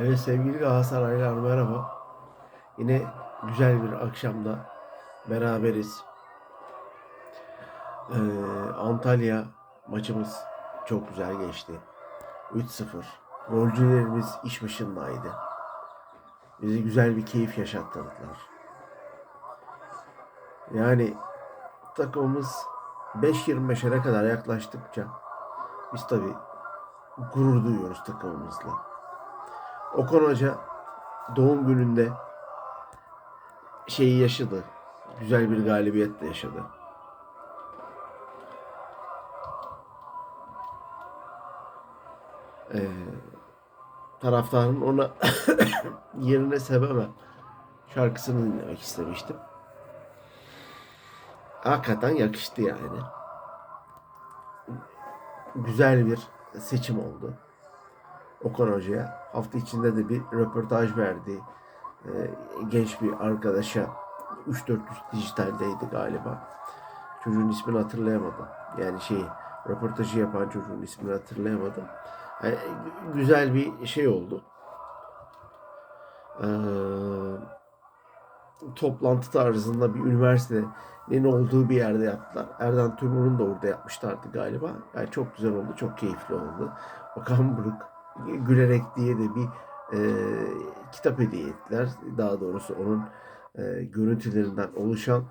Evet sevgili Galatasaraylılar merhaba. Yine güzel bir akşamda beraberiz. Ee, Antalya maçımız çok güzel geçti. 3-0. Golcülerimiz iş başındaydı. Bizi güzel bir keyif yaşattılar. Yani takımımız 5-25'e kadar yaklaştıkça biz tabii gurur duyuyoruz takımımızla. Okan Hoca doğum gününde şeyi yaşadı. Güzel bir galibiyet de yaşadı. Ee, taraftarın ona yerine sevemem şarkısını dinlemek istemiştim. Hakikaten yakıştı yani. Güzel bir seçim oldu. Okan Hoca'ya. Hafta içinde de bir röportaj verdi. Ee, genç bir arkadaşa 3-400 dijitaldeydi galiba. Çocuğun ismini hatırlayamadım. Yani şey röportajı yapan çocuğun ismini hatırlayamadım. Yani gü- güzel bir şey oldu. Ee, toplantı tarzında bir üniversitenin olduğu bir yerde yaptılar. Erden Timur'un da orada yapmışlardı galiba. Yani çok güzel oldu, çok keyifli oldu. Okan Buruk gülerek diye de bir e, kitap hediye ettiler. Daha doğrusu onun e, görüntülerinden oluşan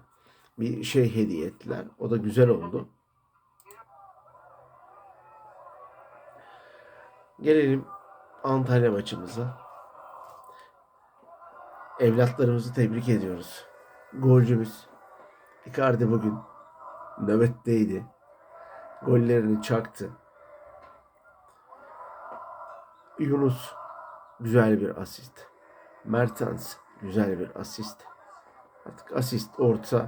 bir şey hediye ettiler. O da güzel oldu. Gelelim Antalya maçımıza. Evlatlarımızı tebrik ediyoruz. Golcümüz Icardi bugün nöbetteydi. Gollerini çaktı. Yunus güzel bir asist. Mertens güzel bir asist. Artık asist orta.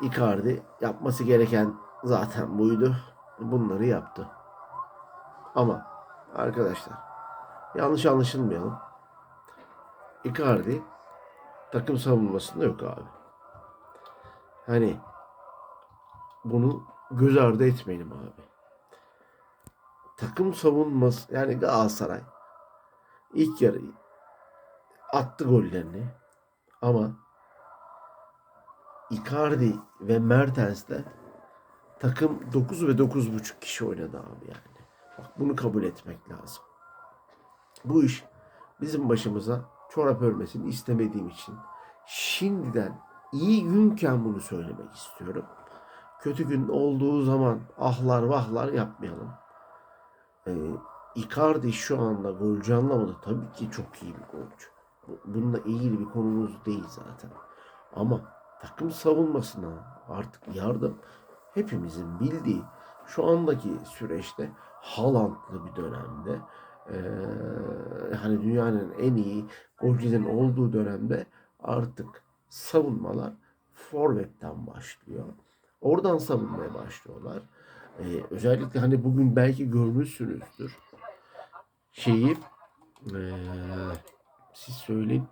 Icardi yapması gereken zaten buydu. Bunları yaptı. Ama arkadaşlar yanlış anlaşılmayalım. Icardi takım savunmasında yok abi. Hani bunu göz ardı etmeyelim abi takım savunması yani Galatasaray ilk yarı attı gollerini ama Icardi ve Mertens de takım 9 ve 9.5 kişi oynadı abi yani. Bak bunu kabul etmek lazım. Bu iş bizim başımıza çorap örmesini istemediğim için şimdiden iyi günken bunu söylemek istiyorum. Kötü gün olduğu zaman ahlar vahlar yapmayalım. Ee, Icardi şu anda golcü anlamında tabii ki çok iyi bir golcü. Bu- Bununla ilgili bir konumuz değil zaten. Ama takım savunmasına artık yardım hepimizin bildiği şu andaki süreçte Haaland'lı bir dönemde eee, hani dünyanın en iyi golcülerin olduğu dönemde artık savunmalar forvetten başlıyor. Oradan savunmaya başlıyorlar. Ee, özellikle hani bugün belki görmüşsünüzdür. Şeyi ee, siz söyleyin.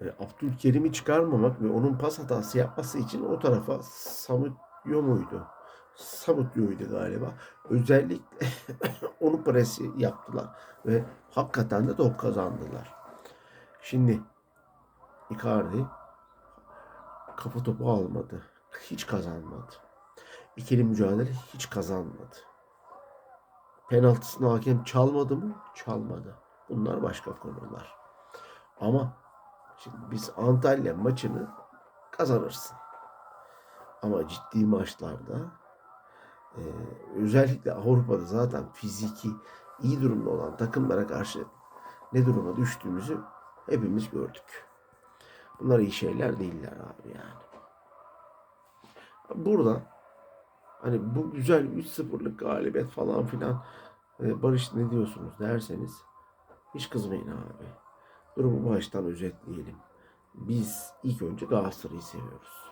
Ee, Abdülkerim'i çıkarmamak ve onun pas hatası yapması için o tarafa Samutyo muydu? Samutyo'ydu galiba. Özellikle onu presi yaptılar ve hakikaten de top kazandılar. Şimdi Icardi kafa topu almadı. Hiç kazanmadı. İkili mücadele hiç kazanmadı. Penaltısını hakem çalmadı mı? Çalmadı. Bunlar başka konular. Ama şimdi biz Antalya maçını kazanırsın. Ama ciddi maçlarda e, özellikle Avrupa'da zaten fiziki iyi durumda olan takımlara karşı ne duruma düştüğümüzü hepimiz gördük. Bunlar iyi şeyler değiller abi yani. Burada hani bu güzel 3-0'lık galibiyet falan filan e, Barış ne diyorsunuz derseniz hiç kızmayın abi. Durumu baştan özetleyelim. Biz ilk önce Galatasaray'ı seviyoruz.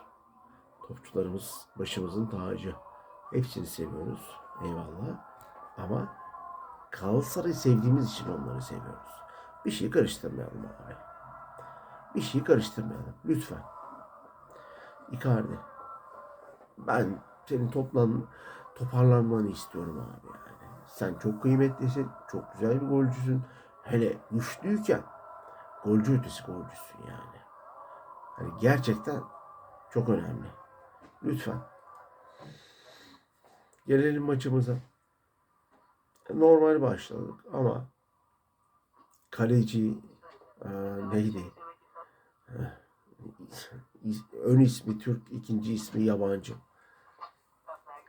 Topçularımız başımızın tacı. Hepsini seviyoruz. Eyvallah. Ama Galatasaray'ı sevdiğimiz için onları seviyoruz. Bir şey karıştırmayalım abi. Bir şey karıştırmayalım. Lütfen. Icardi. Ben senin toplan toparlanmanı istiyorum abi yani. Sen çok kıymetlisin. Çok güzel bir golcüsün. Hele güçlüyken golcü ötesi golcüsün yani. Hani gerçekten çok önemli. Lütfen. Gelelim maçımıza. Normal başladık ama kaleci e, neydi? Ön ismi Türk, ikinci ismi yabancı.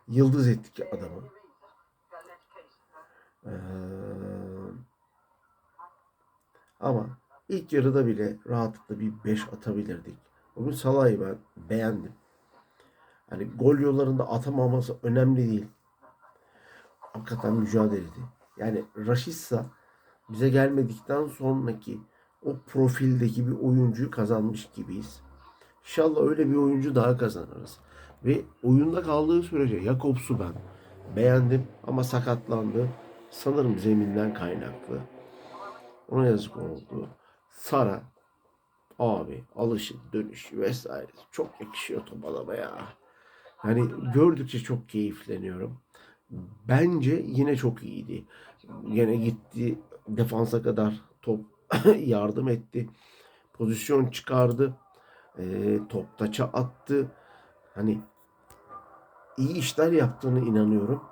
Yıldız ettik adamı. Ee, ama ilk yarıda bile rahatlıkla bir 5 atabilirdik. Bugün Salah'ı ben beğendim. Hani gol yollarında atamaması önemli değil. Hakikaten mücadeledi. Yani Raşitsa bize gelmedikten sonraki o profildeki bir oyuncuyu kazanmış gibiyiz. İnşallah öyle bir oyuncu daha kazanırız. Ve oyunda kaldığı sürece Jakobs'u ben beğendim ama sakatlandı. Sanırım zeminden kaynaklı. Ona yazık oldu. Sara abi alışı dönüş vesaire çok yakışıyor topalama ya. Yani gördükçe çok keyifleniyorum. Bence yine çok iyiydi. Yine gitti defansa kadar top yardım etti. Pozisyon çıkardı. E, top taça attı. Hani iyi işler yaptığını inanıyorum.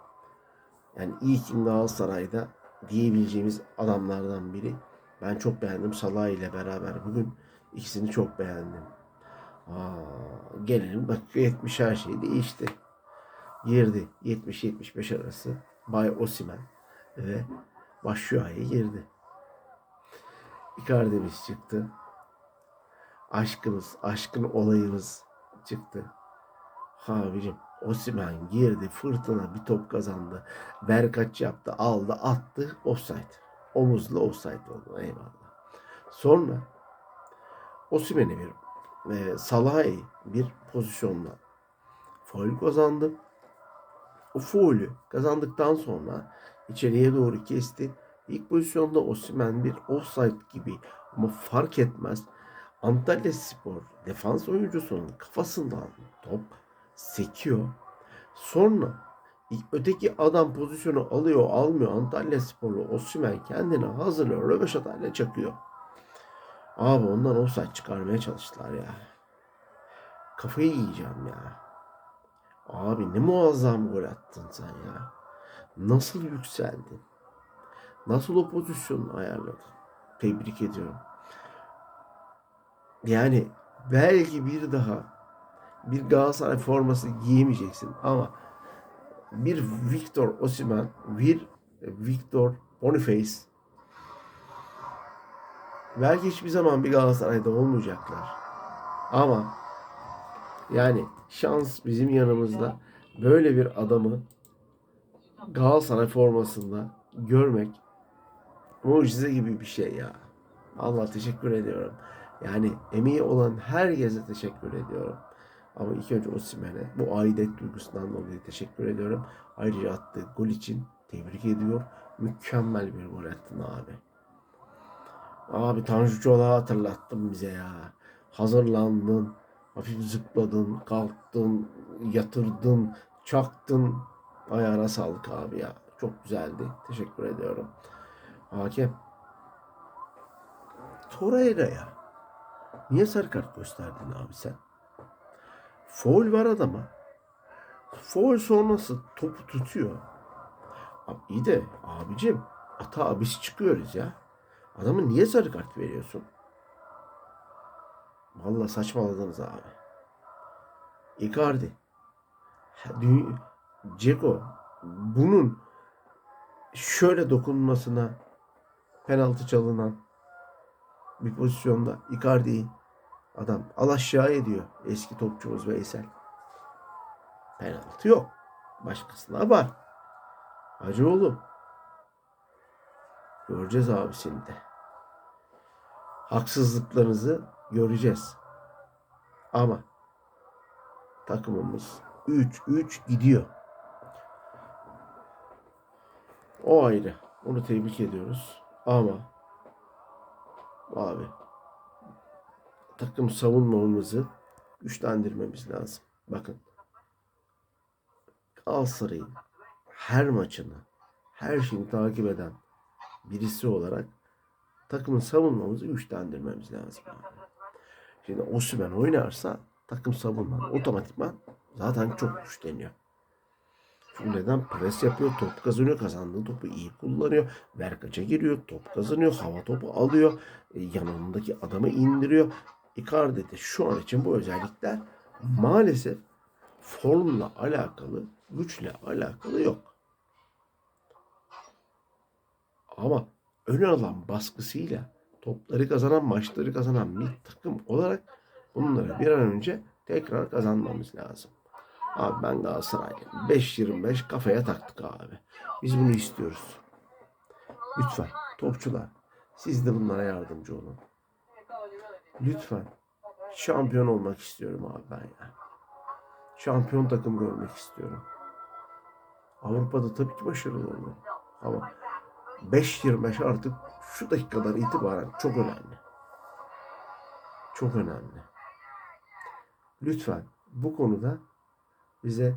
Yani iyi ki Galatasaray'da diyebileceğimiz adamlardan biri. Ben çok beğendim Salah ile beraber. Bugün ikisini çok beğendim. Aa, gelelim dakika 70 her şey değişti. Girdi 70-75 arası Bay Osimen ve Başşuay'a girdi. Icardi'miz çıktı. Aşkımız, aşkın olayımız çıktı. Abicim Osimen girdi fırtına bir top kazandı. Berkaç yaptı aldı attı offside. Omuzla offside oldu eyvallah. Sonra Osimen'e bir e, Salah'ı bir pozisyonla faul kazandı. O faulü kazandıktan sonra içeriye doğru kesti. İlk pozisyonda Osimen bir offside gibi ama fark etmez. Antalya Spor defans oyuncusunun kafasından top sekiyor. Sonra öteki adam pozisyonu alıyor almıyor. Antalya Sporlu Osimhen kendini hazırlıyor. Röveşatayla çakıyor. Abi ondan offside çıkarmaya çalıştılar ya. Kafayı yiyeceğim ya. Abi ne muazzam gol attın sen ya. Nasıl yükseldin? Nasıl o pozisyonu ayarladın? Tebrik ediyorum. Yani belki bir daha bir Galatasaray forması giyemeyeceksin ama bir Victor Osimhen, bir Victor Boniface belki hiçbir zaman bir Galatasaray'da olmayacaklar. Ama yani şans bizim yanımızda böyle bir adamı Galatasaray formasında görmek mucize gibi bir şey ya. Allah teşekkür ediyorum. Yani emeği olan herkese teşekkür ediyorum. Ama ilk önce Osimhen'e bu aidet duygusundan dolayı teşekkür ediyorum. Ayrıca attığı gol için tebrik ediyor. Mükemmel bir gol attın abi. Abi Tanju Çolak'ı hatırlattın bize ya. Hazırlandın, hafif zıpladın, kalktın, yatırdın, çaktın. Ayağına sağlık abi ya. Çok güzeldi. Teşekkür ediyorum. Hakem. Torreira'ya niye sarı kart gösterdin abi sen? Foul var adama. Foul sonrası topu tutuyor. Abi iyi de abicim ata abisi çıkıyoruz ya. Adamı niye sarı kart veriyorsun? Vallahi saçmaladınız abi. Icardi. Ceko bunun şöyle dokunmasına penaltı çalınan bir pozisyonda Icardi'yi adam al aşağı ediyor eski topçumuz Veysel. Penaltı yok. Başkasına var. Hacı oğlum. Göreceğiz abisini de. Haksızlıklarınızı göreceğiz. Ama takımımız 3-3 gidiyor. O ayrı. Onu tebrik ediyoruz. Ama abi takım savunmamızı güçlendirmemiz lazım. Bakın Galatasaray'ın her maçını her şeyi takip eden birisi olarak takımın savunmamızı güçlendirmemiz lazım abi. Şimdi Osimhen oynarsa takım savunma otomatikman zaten çok güçleniyor. Neden? Pres yapıyor, top kazanıyor, kazandığı topu iyi kullanıyor. Verkaça giriyor, top kazanıyor, hava topu alıyor, e, yanındaki adamı indiriyor. Icardi'de şu an için bu özellikler maalesef formla alakalı, güçle alakalı yok. Ama ön alan baskısıyla topları kazanan, maçları kazanan bir takım olarak bunları bir an önce tekrar kazanmamız lazım. Abi ben Galatasaraylıyım. 5-25 kafaya taktık abi. Biz bunu istiyoruz. Lütfen topçular siz de bunlara yardımcı olun. Lütfen şampiyon olmak istiyorum abi ben ya. Şampiyon takım görmek istiyorum. Avrupa'da tabii ki başarılı olmalı. Ama 5-25 artık şu dakikadan itibaren çok önemli. Çok önemli. Lütfen bu konuda bize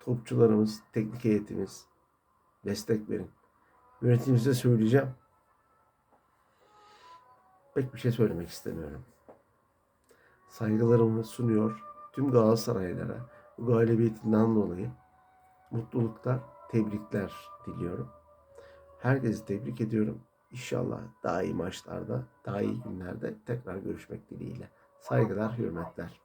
topçularımız, teknik heyetimiz destek verin. Yönetimimize söyleyeceğim. Pek bir şey söylemek istemiyorum. Saygılarımı sunuyor tüm Galatasaraylılara bu galibiyetinden dolayı mutluluklar, tebrikler diliyorum. Herkesi tebrik ediyorum. İnşallah daha iyi maçlarda, daha iyi günlerde tekrar görüşmek dileğiyle. Saygılar, hürmetler.